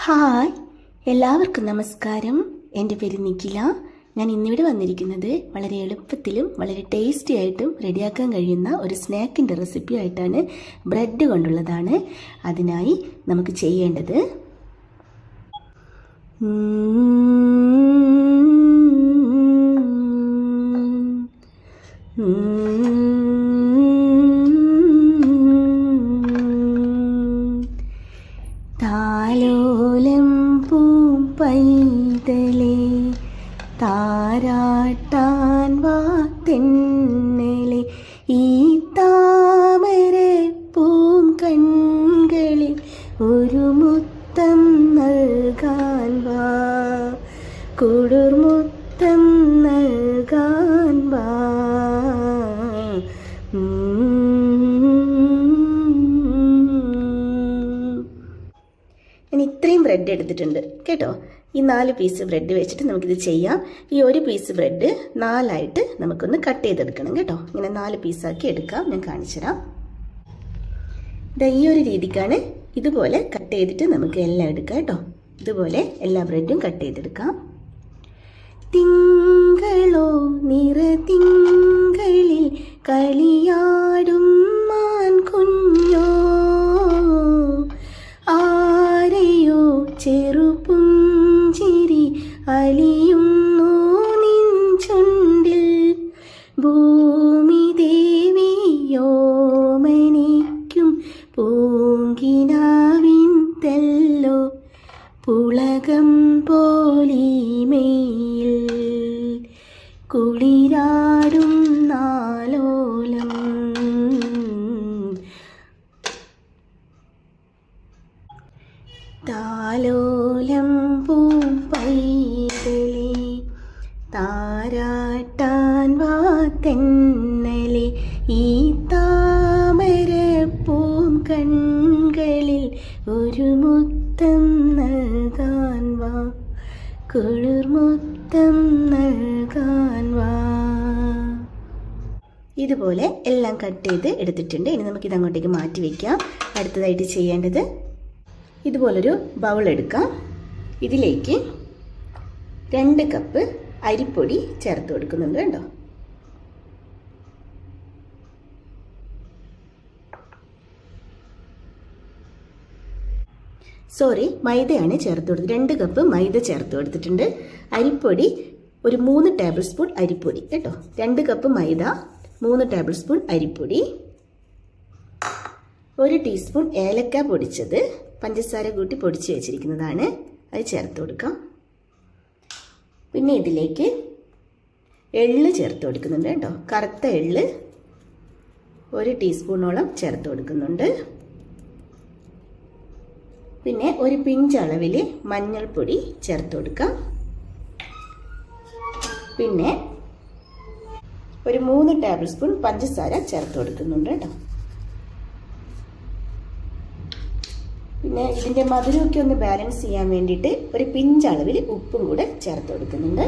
Hi. എല്ലാവർക്കും നമസ്കാരം. എന്റെ പേര് നിഖില. ഞാൻ ഇന്നിവിടെ വന്നിരിക്കുന്നത് വളരെ എളുപ്പത്തിലും വളരെ ടേസ്റ്റി ആയിട്ടും റെഡിയാക്കാൻ കഴിയുന്ന ഒരു സ്നാക്കിന്റെ റെസിപ്പി ആയിട്ടാണ് ബ്രെഡ് കൊണ്ടുള്ളതാണ്. അതിനായി നമുക്ക് ചെയ്യേണ്ടത് താരാട്ടാൻ വാ തെന്നലെ. ഈ താമര പൂം കൺകളിൽ ഒരു മുത്തം നൽകാൻ വാ. കുളിർമുത്തം നൽകാൻ വാ. ഇത്രയും ബ്രെഡ് എടുത്തിട്ടുണ്ട്. കേട്ടോ? ഈ നാല് പീസ് ബ്രെഡ് വെച്ചിട്ട് നമുക്കിത് ചെയ്യാം. ഈ ഒരു പീസ് ബ്രെഡ് നാലായിട്ട് നമുക്കൊന്ന് കട്ട് ചെയ്തെടുക്കണം കേട്ടോ. ഇങ്ങനെ നാല് പീസാക്കി എടുക്കാം. ഞാൻ കാണിച്ചുതരാം. ഇതാ ഈ ഒരു രീതിക്കാണ് ഇതുപോലെ കട്ട് ചെയ്തിട്ട് നമുക്ക് എല്ലാം എടുക്കാം കേട്ടോ. ഇതുപോലെ എല്ലാ ബ്രെഡും കട്ട് ചെയ്തെടുക്കാം. തിങ്കളോ നിറ തിങ്കളിൽ കളിയാടും പൂങ്കിനാവിൻ തെല്ലോ പുളകം പോലീമയിൽ കുളിരാടും നാലോലം. താലോലം പൂം പൈതലി താരാട്ടാൻ കുളിർമുത്തം നൽകാൻ വാ. ഇതുപോലെ എല്ലാം കട്ട് ചെയ്ത് എടുത്തിട്ടുണ്ട്. ഇനി നമുക്കിത് അങ്ങോട്ടേക്ക് മാറ്റി വയ്ക്കാം അടുത്തതായിട്ട് ചെയ്യേണ്ടത് ഇതുപോലൊരു ബൗൾ എടുക്കാം. ഇതിലേക്ക് രണ്ട് കപ്പ് അരിപ്പൊടി ചേർത്ത് കൊടുക്കുന്നുണ്ട് കേട്ടോ സോറി മൈദയാണ് ചേർത്ത് കൊടുത്തത്. രണ്ട് കപ്പ് മൈദ ചേർത്ത് കൊടുത്തിട്ടുണ്ട്. അരിപ്പൊടി ഒരു മൂന്ന് ടേബിൾ സ്പൂൺ അരിപ്പൊടി. കേട്ടോ? രണ്ട് കപ്പ് മൈദ മൂന്ന് ടേബിൾ സ്പൂൺ അരിപ്പൊടി. ഒരു ടീസ്പൂൺ ഏലക്ക പൊടിച്ചത്. പഞ്ചസാര കൂട്ടി പൊടിച്ച് വെച്ചിരിക്കുന്നതാണ്. അത് ചേർത്ത് കൊടുക്കാം. പിന്നെ ഇതിലേക്ക് എള്ള് ചേർത്ത് കൊടുക്കുന്നുണ്ട് കേട്ടോ. കറുത്ത എള്ള് ഒരു ടീസ്പൂണോളം ചേർത്ത് കൊടുക്കുന്നുണ്ട്. പിന്നെ ഒരു പിഞ്ച് അളവിൽ മഞ്ഞൾപ്പൊടി ചേർത്ത് കൊടുക്കാം പിന്നെ ഒരു മൂന്ന് ടേബിൾ സ്പൂൺ പഞ്ചസാര ചേർത്ത് കൊടുക്കുന്നുണ്ട് കേട്ടോ. പിന്നെ ഇതിന്റെ മധുരമൊക്കെ ഒന്ന് ബാലൻസ് ചെയ്യാൻ വേണ്ടിയിട്ട് ഒരു പിഞ്ച് അളവിൽ ഉപ്പും കൂടെ ചേർത്ത് കൊടുക്കുന്നുണ്ട്.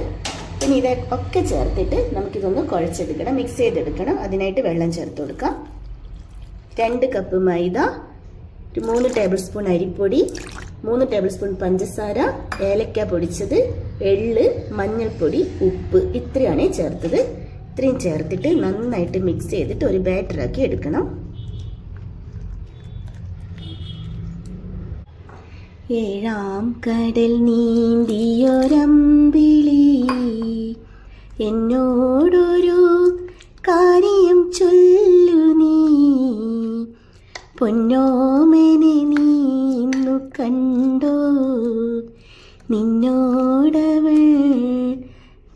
പിന്നെ ഇതൊക്കെ ചേർത്തിട്ട് നമുക്കിതൊന്ന് കുഴച്ചെടുക്കണം മിക്സ് ചെയ്തെടുക്കണം. അതിനായിട്ട് വെള്ളം ചേർത്ത് കൊടുക്കാം. രണ്ട് കപ്പ് മൈദ മൂന്ന് ടേബിൾ സ്പൂൺ അരിപ്പൊടി മൂന്ന് ടേബിൾ സ്പൂൺ പഞ്ചസാര ഏലക്ക പൊടിച്ചത് എള്ള് മഞ്ഞൾപ്പൊടി ഉപ്പ് ഇത്രയാണ് ചേർത്തത്. ഇത്രയും ചേർത്തിട്ട് നന്നായിട്ട് മിക്സ് ചെയ്തിട്ട് ഒരു ബാറ്ററാക്കി എടുക്കണം. ഏഴാം കടൽ നീന്തിയൊരമ്പിളി എന്നോടൊരു കാര്യം ചൊല്ലു. പൊന്നോമനെ നീന്നു കണ്ടോ. നിന്നോടവൾ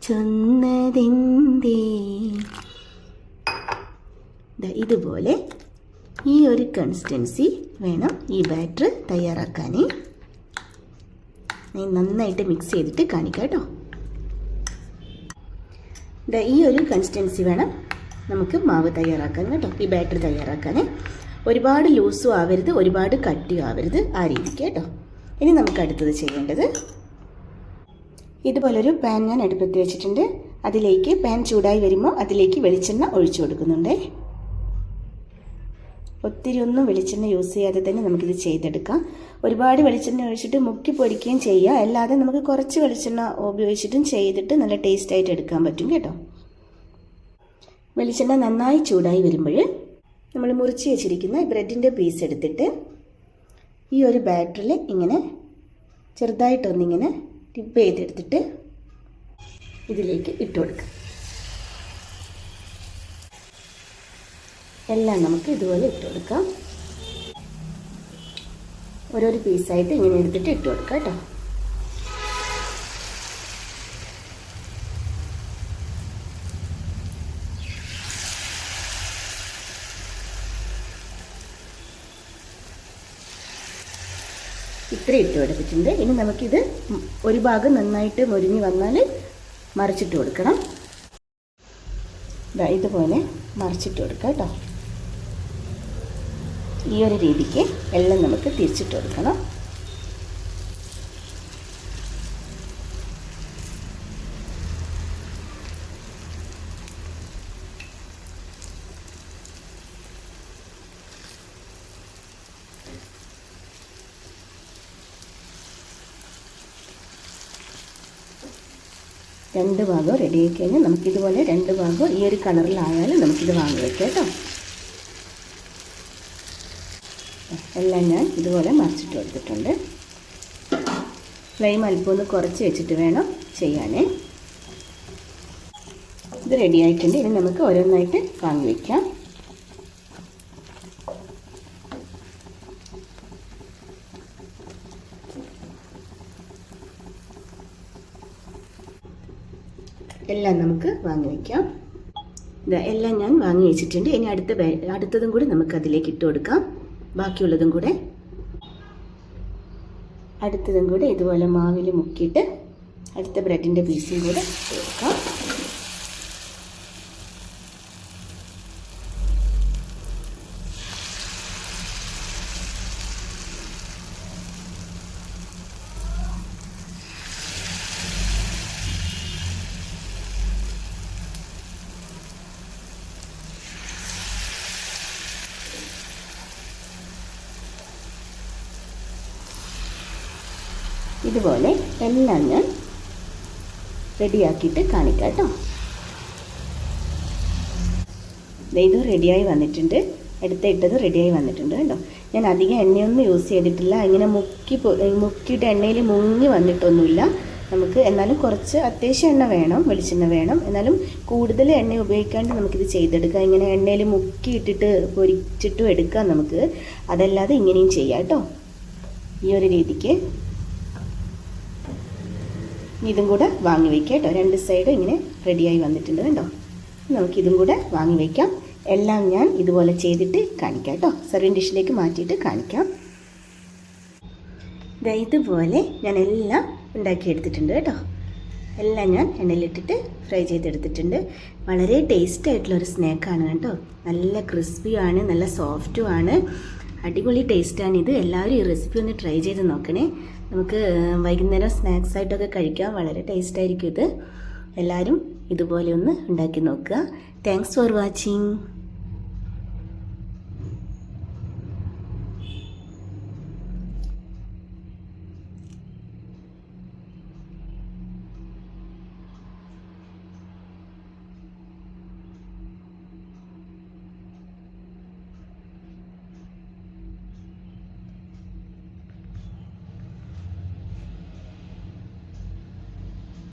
ചൊന്നതെന്തേ? ഇതുപോലെ ഈ ഒരു കൺസിസ്റ്റൻസി വേണം ഈ ബാറ്റർ തയ്യാറാക്കാൻ ഞാൻ നന്നായിട്ട് മിക്സ് ചെയ്തിട്ട് കാണിക്കാം കേട്ടോ. ഈ ഒരു കൺസിസ്റ്റൻസി വേണം നമുക്ക് മാവ് തയ്യാറാക്കാൻ കേട്ടോ. ഈ ബാറ്റർ തയ്യാറാക്കാൻ ഒരുപാട് ലൂസും ആവരുത് ഒരുപാട് കട്ടിയും ആവരുത് ആ രീതിക്ക് കേട്ടോ. ഇനി നമുക്ക് അടുത്തത് ചെയ്യേണ്ടത് ഇതുപോലൊരു പാൻ ഞാൻ അടുപ്പത്ത് വെച്ചിട്ടുണ്ട്. അതിലേക്ക് പാൻ ചൂടായി വരുമ്പോൾ അതിലേക്ക് വെളിച്ചെണ്ണ ഒഴിച്ചു കൊടുക്കുന്നുണ്ടേ. ഒത്തിരി ഒന്നും വെളിച്ചെണ്ണ യൂസ് ചെയ്യാതെ തന്നെ നമുക്കിത് ചെയ്തെടുക്കാം. ഒരുപാട് വെളിച്ചെണ്ണ ഒഴിച്ചിട്ട് മുക്കി പൊരിക്കുകയും ചെയ്യാം. അല്ലാതെ നമുക്ക് കുറച്ച് വെളിച്ചെണ്ണ ഉപയോഗിച്ചിട്ടും ചെയ്തിട്ട് നല്ല ടേസ്റ്റ് ആയിട്ട് എടുക്കാൻ പറ്റും കേട്ടോ. വെളിച്ചെണ്ണ നന്നായി ചൂടായി വരുമ്പോൾ നമ്മൾ മുറിച്ച് വെച്ചിരിക്കുന്ന ബ്രെഡിന്റെ പീസ് എടുത്തിട്ട് ഈ ഒരു ബാറ്ററിൽ ഇങ്ങനെ ചെറുതായിട്ടൊന്നിങ്ങനെ ടിപ്പ് ചെയ്തെടുത്തിട്ട് ഇതിലേക്ക് ഇട്ട് കൊടുക്കുക എല്ലാം നമുക്ക് ഇതുപോലെ ഇട്ട് കൊടുക്കാം. ഓരോരു പീസായിട്ട് ഇങ്ങനെ എടുത്തിട്ട് ഇട്ട് കൊടുക്കാം കേട്ടോ. ഇത്ര ഇട്ട് കൊടുത്തിട്ടുണ്ട്. ഇനി നമുക്കിത് ഒരു ഭാഗം നന്നായിട്ട് മുരിഞ്ഞ് വന്നാൽ മറിച്ചിട്ട് കൊടുക്കണം. ഇതാ ഇതുപോലെ മറിച്ചിട്ട് കൊടുക്കുക കേട്ടോ. ഈ ഒരു രീതിക്ക് എല്ലാം നമുക്ക് തിരിച്ചിട്ട് കൊടുക്കണം. രണ്ട് ഭാഗവും റെഡി ആയി കഴിഞ്ഞാൽ നമുക്കിതുപോലെ രണ്ട് ഭാഗവും ഈ ഒരു കളറിലായാലും നമുക്കിത് വാങ്ങി വയ്ക്കാം കേട്ടോ. എല്ലാം ഞാൻ ഇതുപോലെ മറിച്ചിട്ട് കൊടുത്തിട്ടുണ്ട്. ഫ്ലെയിം അല്പം ഒന്ന് കുറച്ച് വെച്ചിട്ട് വേണം ചെയ്യാനേ. ഇത് റെഡി ആയിട്ടുണ്ട്. ഇനി നമുക്ക് ഓരോന്നായിട്ട് വാങ്ങി വയ്ക്കാം എല്ലാം നമുക്ക് വാങ്ങി വയ്ക്കാം എല്ലാം ഞാൻ വാങ്ങി വെച്ചിട്ടുണ്ട്. ഇനി അടുത്ത അടുത്തതും കൂടി നമുക്ക് അതിലേക്ക് ഇട്ട് കൊടുക്കാം. ബാക്കിയുള്ളതും കൂടെ അടുത്തതും കൂടെ ഇതുപോലെ മാവിൽ മുക്കിയിട്ട് അടുത്ത ബ്രെഡിന്റെ പീസും കൂടെ ഇട്ട് കൊടുക്കാം. ഇതുപോലെ എല്ലാം ഞാൻ റെഡിയാക്കിയിട്ട് കാണിക്കാം കേട്ടോ ഇതും റെഡിയായി വന്നിട്ടുണ്ട്. അടുത്ത ഇട്ടത് റെഡിയായി വന്നിട്ടുണ്ട് കേട്ടോ ഞാൻ അധികം എണ്ണയൊന്നും യൂസ് ചെയ്തിട്ടില്ല. ഇങ്ങനെ മുക്കി മുക്കിയിട്ട് എണ്ണയിൽ മുങ്ങി വന്നിട്ടൊന്നുമില്ല. നമുക്ക് എന്നാലും കുറച്ച് അത്യാവശ്യം എണ്ണ വേണം വെളിച്ചെണ്ണ വേണം. എന്നാലും കൂടുതൽ എണ്ണ ഉപയോഗിക്കാണ്ട് നമുക്കിത് ചെയ്തെടുക്കാം. ഇങ്ങനെ എണ്ണയിൽ മുക്കി ഇട്ടിട്ട് പൊരിച്ചിട്ടും എടുക്കാം നമുക്ക്. അതല്ലാതെ ഇങ്ങനെയും ചെയ്യാം കേട്ടോ ഈ ഒരു രീതിക്ക് ഇതും കൂടെ വാങ്ങി വയ്ക്കാം കേട്ടോ. രണ്ട് സൈഡും ഇങ്ങനെ റെഡിയായി വന്നിട്ടുണ്ട് കേട്ടോ നമുക്കിതും കൂടെ വാങ്ങി വയ്ക്കാം എല്ലാം ഞാൻ ഇതുപോലെ ചെയ്തിട്ട് കാണിക്കാം കേട്ടോ. സർവിങ് ഡിഷിലേക്ക് മാറ്റിയിട്ട് കാണിക്കാം. ഇതുപോലെ ഞാൻ എല്ലാം ഉണ്ടാക്കിയെടുത്തിട്ടുണ്ട് കേട്ടോ. എല്ലാം ഞാൻ എണ്ണയിലിട്ടിട്ട് ഫ്രൈ ചെയ്തെടുത്തിട്ടുണ്ട്. വളരെ ടേസ്റ്റ് ആയിട്ടുള്ള ഒരു സ്നാക്കാണ് കേട്ടോ. നല്ല ക്രിസ്പിയാണ് നല്ല സോഫ്റ്റും ആണ്. അടിപൊളി ടേസ്റ്റാണ് ഇത്. എല്ലാവരും ഈ റെസിപ്പി ഒന്ന് ട്രൈ ചെയ്ത് നോക്കണേ. നമുക്ക് വൈകുന്നേരം സ്നാക്സ് ആയിട്ടൊക്കെ കഴിക്കാം. വളരെ ടേസ്റ്റ് ആയിരിക്കും ഇത്. എല്ലാവരും ഇതുപോലെ ഒന്ന് ഉണ്ടാക്കി നോക്കുക. Thanks for watching